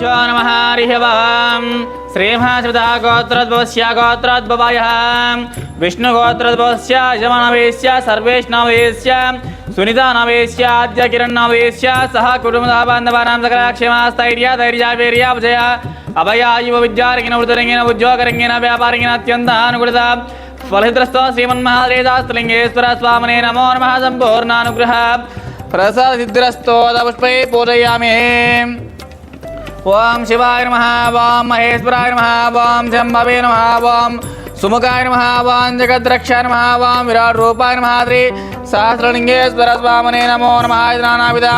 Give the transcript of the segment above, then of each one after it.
श्रीगुरुभ्यो नमः। हरिः ओम् श्रीमहाश्रितः गोत्रोद्भवस्य गोत्रोद्भवायः। विष्णुगोत्रोद्भवस्य यमनवेश्य सर्वेष्णवेश्य आद्यकिरण्णवेश्य सह कुटुम्बबान्धवानां सकलक्षेमास्थैर्य धैर्यावीर्यापजय अभयायुव विद्यारङ्गिन उद्योगरङ्गिन, व्यापारङ्गिन, अत्यन्तानुकूलता। फलहितस्त्व श्रीमन्महादेदास्तलिङ्गेश्वर नमो नमः। सम्पूर्णानुग्रह। पूजयामि। ओम शिवाय नमः, ओम महेश्वराय नमः, ओम जम्बवे नमः, ओम सुमुखाय नमः, ओम जगद्रक्षाय नमः, ओम विराट रूपाय नमः, श्री सहस्रलिंगेश्वर स्वामने नमो नमः नानाविधा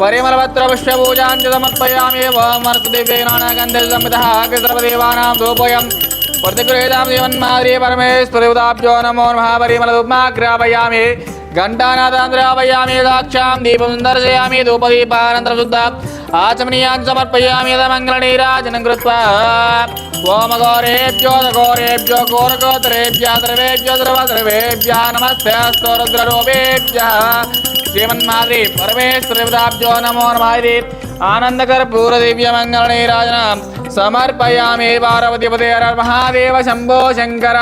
परिमलपत्र पुष्पपूजां पूजां समर्पयामि ओम अर्कदेवे नानागन्धसंवितः कृष्णदेवानां धूपोऽयं प्रतिगृहीतां देवन्मार्ये परमेश्वरयुदाभ्यो नमो नमः परिमल रूपमा ग्रावयामि घण्टानादान्द्रापयामि दाक्षां दीपं दर्शयामि धूपदीपानन्तरशुद्ध आचमनीयान् समर्पयामि यथमङ्गलनीराजनं कृत्वा ओमघोरेभ्यो घोरेभ्यो घोरगोत्रेभ्यः सर्वेभ्यो सर्वसर्वेभ्यः नमस्ते स्तोरुद्ररूपेभ्यः श्रीमन्माद्री परमेश्वरदेवताभ्यो नमो ఆనందకర పూర్వదివ్యమంగళనే రాజన సమర్పయామే పార్వతిపదే హర మహాదేవ శంభో శంకర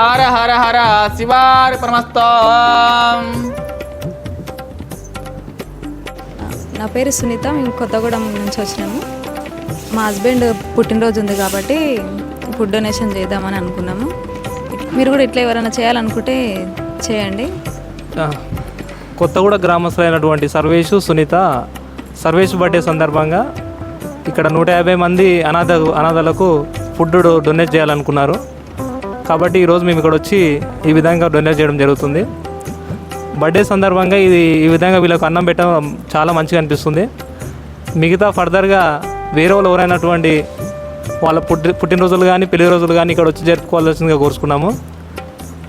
హర హర హర శివార్పణమస్త నా పేరు సునీత మేము కొత్తగూడెం నుంచి వచ్చినాము. మా హస్బెండ్ పుట్టినరోజు ఉంది కాబట్టి ఫుడ్ డొనేషన్ చేద్దామని అనుకున్నాము. మీరు కూడా ఇట్లా ఎవరైనా చేయాలనుకుంటే చేయండి. కొత్తగూడ గ్రామస్తులైనటువంటి సర్వేషు సునీత సర్వేష్ బర్త్డే సందర్భంగా ఇక్కడ నూట యాభై మంది అనాథ అనాథలకు ఫుడ్ డొనేట్ చేయాలనుకున్నారు. కాబట్టి ఈరోజు మేము ఇక్కడ వచ్చి ఈ విధంగా డొనేట్ చేయడం జరుగుతుంది. బర్త్డే సందర్భంగా ఇది ఈ విధంగా వీళ్ళకు అన్నం పెట్టడం చాలా మంచిగా అనిపిస్తుంది. మిగతా ఫర్దర్గా వేరే వాళ్ళు ఎవరైనటువంటి వాళ్ళ పుట్టి పుట్టినరోజులు కానీ పెళ్ళి రోజులు కానీ ఇక్కడ వచ్చి జరుపుకోవాల్సిందిగా కోరుకున్నాము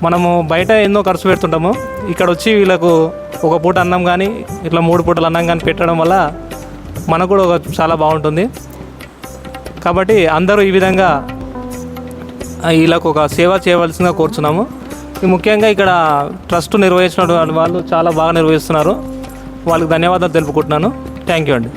మనము బయట ఎన్నో ఖర్చు పెడుతుంటాము. ఇక్కడ వచ్చి వీళ్ళకు ఒక పూట అన్నం కానీ ఇట్లా మూడు పూటలు అన్నం కానీ పెట్టడం వల్ల మనకు కూడా ఒక చాలా బాగుంటుంది. కాబట్టి అందరూ ఈ విధంగా వీళ్ళకు ఒక సేవ చేయవలసిందిగా కోరుచున్నాము. ముఖ్యంగా ఇక్కడ ట్రస్ట్ నిర్వహించిన వాళ్ళు చాలా బాగా నిర్వహిస్తున్నారు. వాళ్ళకి ధన్యవాదాలు తెలుపుకుంటున్నాను. థ్యాంక్ యూ అండి.